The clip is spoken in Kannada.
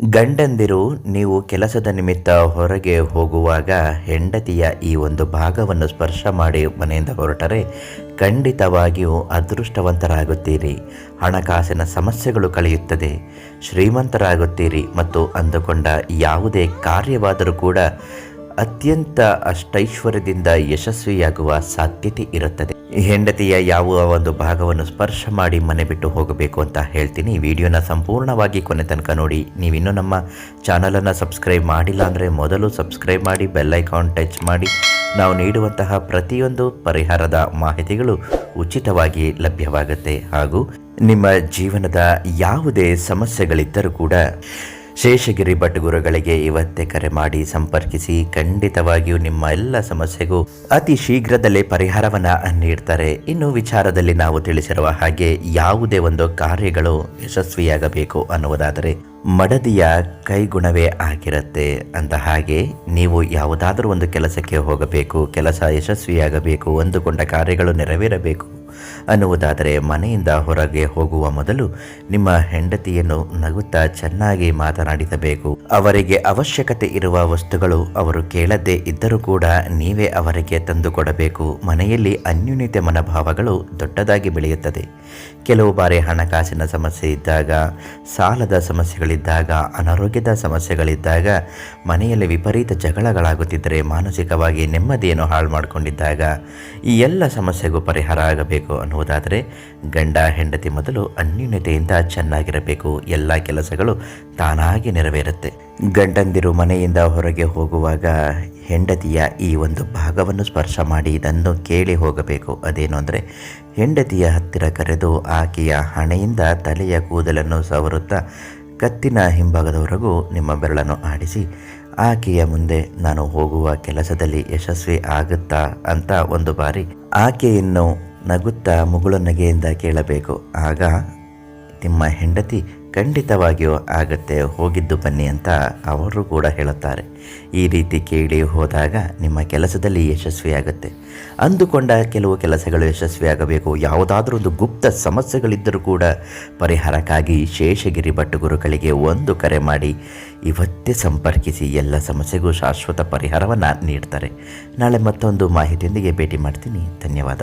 ಗಂಡಂದಿರು, ನೀವು ಕೆಲಸದ ನಿಮಿತ್ತ ಹೊರಗೆ ಹೋಗುವಾಗ ಹೆಂಡತಿಯ ಈ ಒಂದು ಭಾಗವನ್ನು ಸ್ಪರ್ಶ ಮಾಡಿ ಮನೆಯಿಂದ ಹೊರಟರೆ ಖಂಡಿತವಾಗಿಯೂ ಅದೃಷ್ಟವಂತರಾಗುತ್ತೀರಿ. ಹಣಕಾಸಿನ ಸಮಸ್ಯೆಗಳು ಕಳೆಯುತ್ತದೆ. ಶ್ರೀಮಂತರಾಗುತ್ತೀರಿ ಮತ್ತು ಅಂದುಕೊಂಡ ಯಾವುದೇ ಕಾರ್ಯವಾದರೂ ಕೂಡ ಅತ್ಯಂತ ಅಷ್ಟೈಶ್ವರ್ಯದಿಂದ ಯಶಸ್ವಿಯಾಗುವ ಸಾಧ್ಯತೆ ಇರುತ್ತದೆ. ಹೆಂಡತಿಯ ಯಾವ ಒಂದು ಭಾಗವನ್ನು ಸ್ಪರ್ಶ ಮಾಡಿ ಮನೆ ಬಿಟ್ಟು ಹೋಗಬೇಕು ಅಂತ ಹೇಳ್ತೀನಿ. ವಿಡಿಯೋನ ಸಂಪೂರ್ಣವಾಗಿ ಕೊನೆ ತನಕ ನೋಡಿ. ನೀವಿನ್ನೂ ನಮ್ಮ ಚಾನಲನ್ನು ಸಬ್ಸ್ಕ್ರೈಬ್ ಮಾಡಿಲ್ಲ ಅಂದರೆ ಮೊದಲು ಸಬ್ಸ್ಕ್ರೈಬ್ ಮಾಡಿ, ಬೆಲ್ ಐಕಾನ್ ಟಚ್ ಮಾಡಿ. ನಾವು ನೀಡುವಂತಹ ಪ್ರತಿಯೊಂದು ಪರಿಹಾರದ ಮಾಹಿತಿಗಳು ಉಚಿತವಾಗಿ ಲಭ್ಯವಾಗುತ್ತೆ. ಹಾಗೂ ನಿಮ್ಮ ಜೀವನದ ಯಾವುದೇ ಸಮಸ್ಯೆಗಳಿದ್ದರೂ ಕೂಡ ಶೇಷಗಿರಿ ಭಟ್ ಗುರುಗಳಿಗೆ ಇವತ್ತೇ ಕರೆ ಮಾಡಿ ಸಂಪರ್ಕಿಸಿ, ಖಂಡಿತವಾಗಿಯೂ ನಿಮ್ಮ ಎಲ್ಲ ಸಮಸ್ಯೆಗೂ ಅತಿ ಶೀಘ್ರದಲ್ಲೇ ಪರಿಹಾರವನ್ನ ನೀಡ್ತಾರೆ. ಇನ್ನು ವಿಚಾರದಲ್ಲಿ ನಾವು ತಿಳಿಸಿರುವ ಹಾಗೆ ಯಾವುದೇ ಒಂದು ಕಾರ್ಯಗಳು ಯಶಸ್ವಿಯಾಗಬೇಕು ಅನ್ನುವುದಾದರೆ ಮಡದಿಯ ಕೈಗುಣವೇ ಆಗಿರುತ್ತೆ. ಅಂತ ಹಾಗೆ ನೀವು ಯಾವುದಾದರೂ ಒಂದು ಕೆಲಸಕ್ಕೆ ಹೋಗಬೇಕು, ಕೆಲಸ ಯಶಸ್ವಿಯಾಗಬೇಕು ಅಂದುಕೊಂಡ ಕಾರ್ಯಗಳು ನೆರವೇರಬೇಕು. ಅನ್ನುವುದಾದರೆ ಮನೆಯಿಂದ ಹೊರಗೆ ಹೋಗುವ ಮೊದಲು ನಿಮ್ಮ ಹೆಂಡತಿಯನ್ನು ನಗುತ್ತಾ ಚೆನ್ನಾಗಿ ಮಾತನಾಡಿಸಬೇಕು. ಅವರಿಗೆ ಅವಶ್ಯಕತೆ ಇರುವ ವಸ್ತುಗಳು ಅವರು ಕೇಳದೇ ಇದ್ದರೂ ಕೂಡ ನೀವೇ ಅವರಿಗೆ ತಂದುಕೊಡಬೇಕು. ಮನೆಯಲ್ಲಿ ಅನ್ಯೂನ್ಯತೆ ಮನೋಭಾವಗಳು ದೊಡ್ಡದಾಗಿ ಬೆಳೆಯುತ್ತದೆ. ಕೆಲವು ಬಾರಿ ಹಣಕಾಸಿನ ಸಮಸ್ಯೆ ಇದ್ದಾಗ, ಸಾಲದ ಸಮಸ್ಯೆಗಳಿದ್ದಾಗ, ಅನಾರೋಗ್ಯದ ಸಮಸ್ಯೆಗಳಿದ್ದಾಗ, ಮನೆಯಲ್ಲಿ ವಿಪರೀತ ಜಗಳಗಳಾಗುತ್ತಿದ್ದರೆ ಮಾನಸಿಕವಾಗಿ ನೆಮ್ಮದಿಯನ್ನು ಹಾಳು ಮಾಡಿಕೊಂಡಿದ್ದಾಗ ಈ ಎಲ್ಲ ಸಮಸ್ಯೆಗೂ ಪರಿಹಾರ ಆಗಬೇಕು. ಅನ್ನುವುದಾದರೆ ಗಂಡ, ಹೆಂಡತಿ ಮೊದಲು ಅನ್ಯೂನ್ಯತೆಯಿಂದ ಚೆನ್ನಾಗಿರಬೇಕು. ಎಲ್ಲ ಕೆಲಸಗಳು ತಾನಾಗಿ ನೆರವೇರುತ್ತೆ. ಗಂಡಂದಿರು ಮನೆಯಿಂದ ಹೊರಗೆ ಹೋಗುವಾಗ ಹೆಂಡತಿಯ ಈ ಒಂದು ಭಾಗವನ್ನು ಸ್ಪರ್ಶ ಮಾಡಿ ಇದನ್ನು ಕೇಳಿ ಹೋಗಬೇಕು. ಅದೇನು ಅಂದರೆ ಹೆಂಡತಿಯ ಹತ್ತಿರ ಕರೆದು ಆಕೆಯ ಹಣೆಯಿಂದ ತಲೆಯ ಕೂದಲನ್ನು ಸವರುತ್ತಾ ಕತ್ತಿನ ಹಿಂಭಾಗದವರೆಗೂ ನಿಮ್ಮ ಬೆರಳನ್ನು ಆಡಿಸಿ, ಆಕೆಯ ಮುಂದೆ ನಾನು ಹೋಗುವ ಕೆಲಸದಲ್ಲಿ ಯಶಸ್ವಿ ಆಗುತ್ತಾ ಅಂತ ಒಂದು ಬಾರಿ ಆಕೆಯನ್ನು ನಗುತ್ತಾ ಮುಗುಳು ನಗೆಯಿಂದ ಕೇಳಬೇಕು. ಆಗ ನಿಮ್ಮ ಹೆಂಡತಿ ಖಂಡಿತವಾಗಿಯೂ ಆಗತ್ತೆ, ಹೋಗಿದ್ದು ಬನ್ನಿ ಅಂತ ಅವರು ಕೂಡ ಹೇಳುತ್ತಾರೆ. ಈ ರೀತಿ ಕೇಳಿ ಹೋದಾಗ ನಿಮ್ಮ ಕೆಲಸದಲ್ಲಿ ಯಶಸ್ವಿಯಾಗುತ್ತೆ. ಅಂದುಕೊಂಡ ಕೆಲವು ಕೆಲಸಗಳು ಯಶಸ್ವಿಯಾಗಬೇಕು. ಯಾವುದಾದ್ರೂ ಒಂದು ಗುಪ್ತ ಸಮಸ್ಯೆಗಳಿದ್ದರೂ ಕೂಡ ಪರಿಹಾರಕ್ಕಾಗಿ ಶೇಷಗಿರಿ ಭಟ್ ಗುರುಗಳಿಗೆ ಒಂದು ಕರೆ ಮಾಡಿ, ಇವತ್ತೇ ಸಂಪರ್ಕಿಸಿ ಎಲ್ಲ ಸಮಸ್ಯೆಗೂ ಶಾಶ್ವತ ಪರಿಹಾರವನ್ನು ನೀಡ್ತಾರೆ. ನಾಳೆ ಮತ್ತೊಂದು ಮಾಹಿತಿಯೊಂದಿಗೆ ಭೇಟಿ ಮಾಡ್ತೀನಿ. ಧನ್ಯವಾದ.